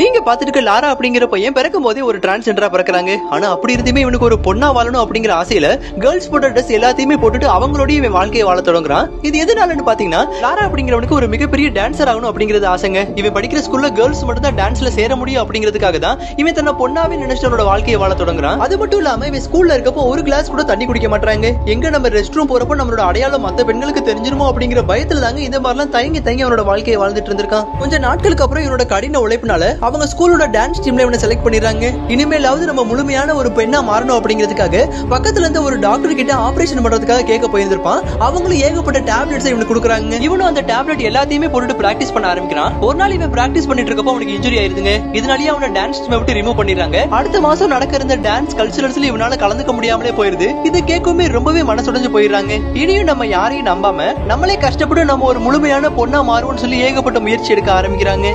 你 பாத்துட்டு பார்த்துட்டு லாரா அப்படிங்கிற பையன் பிறக்கும் போதே ஒரு டிரான்ஸ்ஜெண்டரா பிறக்குறாங்க? ஆனா அப்படி இருந்துமே இவனுக்கு ஒரு பொண்ணா வாழணும் அப்படிங்கிற ஆசையில கேர்ள்ஸ் போட்ட ட்ரெஸ் எல்லாத்தையுமே போட்டுட்டு அவங்களோடய இவன் வாழ்க்கையை வாழ தொடங்குறான். இது எதனாலன்னு பாத்தீங்கன்னா லாரா அப்படிங்கிறவனுக்கு ஒரு மிகப்பெரிய டான்சர் ஆகணும் அப்படிங்கிறது ஆசைங்க. இவன் படிக்கிற ஸ்கூல்ல கேர்ள்ஸ் மட்டும் தான் டான்ஸ்ல சேர முடியும் அப்படிங்கிறதுக்காக தான் இவன் தன்னை பொண்ணாவே நினைச்சு அவனோட வாழ்க்கையை வாழ தொடங்குறான். அது மட்டும் இல்லாம இவன் ஸ்கூல்ல இருக்கப்போ ஒரு கிளாஸ் கூட தண்ணி குடிக்க மாட்டாங்க எங்க நம்ம ரெஸ்ட் ரூம் போறப்போ நம்மளோட அடையாளம் மத்த பெண்களுக்கு தெரிஞ்சிருமோ அப்படிங்கிற பயத்துல தாங்க இந்த மாதிரிலாம் தயங்கி தயங்கி அவனோட வாழ்க்கையை வாழ்ந்துட்டு இருந்திருக்கான். கொஞ்சம் நாட்களுக்கு அப்புறம் இவனோட கடின உழைப்பினால அவங்க ஸ்கூலோட டான்ஸ் டீம்ல இவனை செலக்ட் பண்ணிடுறாங்க. இனிமேலாவது நம்ம முழுமையான ஒரு பெண்ணா மாறணும் அப்படிங்கிறதுக்காக பக்கத்துல இருந்த ஒரு டாக்டர் கிட்ட ஆபரேஷன் பண்றதுக்காக கேட்க போயிருந்திருப்பான். அவங்களும் ஏகப்பட்ட டேப்லெட்ஸ் இவனுக்கு கொடுக்குறாங்க. இவனும் அந்த டேப்லெட் எல்லாத்தையுமே போட்டுட்டு பிராக்டிஸ் பண்ண ஆரம்பிக்கிறான். ஒரு நாள் இவன் பிராக்டிஸ் பண்ணிட்டு இருக்கப்போ அவனுக்கு இன்ஜுரி ஆயிருதுங்க. இதனாலேயே அவனை டான்ஸ் டீம் விட்டு ரிமூவ் பண்ணிடுறாங்க. அடுத்த மாசம் நடக்க இருந்த டான்ஸ் கல்ச்சரல்ஸ்ல இவனால கலந்துக்க முடியாமலே போயிருது. இது கேட்கவுமே ரொம்பவே மனசுடைஞ்சு போயிடுறாங்க. இனியும் நம்ம யாரையும் நம்பாம நம்மளே கஷ்டப்பட்டு நம்ம ஒரு முழுமையான பொண்ணா மாறுவோம்னு சொல்லி ஏகப்பட்ட முயற்சி எடுக்க ஆரம்பிக்கிறாங்க.